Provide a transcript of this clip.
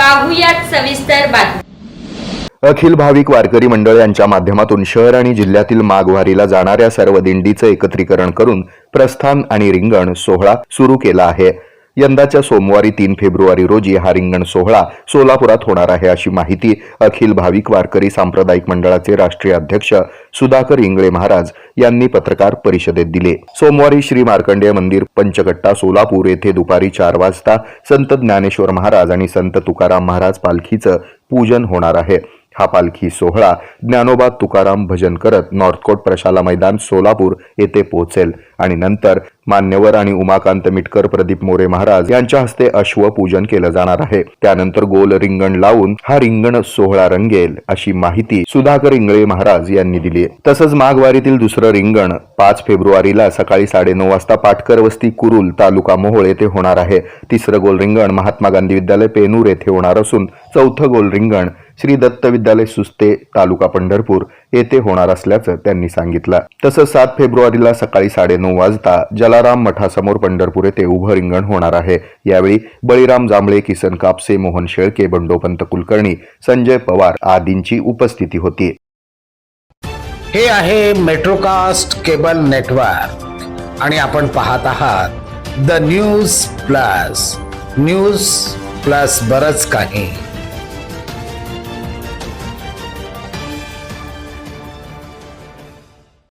पाहुयात सविस्तर बातमी. अखिल भाविक वारकरी मंडळ यांच्या माध्यमातून शहर आणि जिल्ह्यातील माघवारीला जाणाऱ्या सर्व दिंडीचं एकत्रीकरण करून प्रस्थान आणि रिंगण सोहळा सुरू केला आहे. यंदाच्या सोमवारी तीन फेब्रुवारी रोजी हा रिंगण सोहळा सोलापुरात होणार आहे अशी माहिती अखिल भाविक वारकरी सांप्रदायिक मंडळाचे राष्ट्रीय अध्यक्ष सुधाकर इंगळे महाराज यांनी पत्रकार परिषदेत दिले. सोमवारी श्री मार्कंडेय मंदिर पंचकट्टा सोलापूर येथे दुपारी चार वाजता संत ज्ञानेश्वर महाराज आणि संत तुकाराम महाराज पालखीचं पूजन होणार आहे. हा पालखी सोहळा ज्ञानोबा तुकाराम भजन करत नॉर्थकोट प्रशाला मैदान सोलापूर येथे पोहोचेल आणि नंतर मान्यवर आणि उमाकांत मिटकर प्रदीप मोरे महाराज यांच्या हस्ते अश्व पूजन केलं जाणार आहे. त्यानंतर गोल रिंगण लावून हा रिंगण सोहळा रंगेल अशी माहिती सुधाकर इंगळे महाराज यांनी दिली तसंच माघवारीतील दुसरं रिंगण पाच फेब्रुवारीला सकाळी साडेनऊ वाजता पाटकर वस्ती कुरुल तालुका मोहोळ येथे होणार आहे. तिसरं गोल रिंगण महात्मा गांधी विद्यालय पेनूर येथे होणार असून चौथं गोल रिंगण श्री दत्त विद्यालय सुस्ते तालुका पंढरपूर येथे होणार असल्याचं त्यांनी सांगितलं. तसंच सात फेब्रुवारीला सकाळी साडेनऊ वाजता जलाराम मठासमोर पंढरपूर येथे उभं रिंगण होणार आहे. यावेळी बळीराम जांभळे किसन कापसे मोहन शेळके बंडोपंत कुलकर्णी संजय पवार आदींची उपस्थिती होती. हे आहे मेट्रोकास्ट केबल नेटवर्क आणि आपण पाहत आहात the news plus. News plus बरच काही.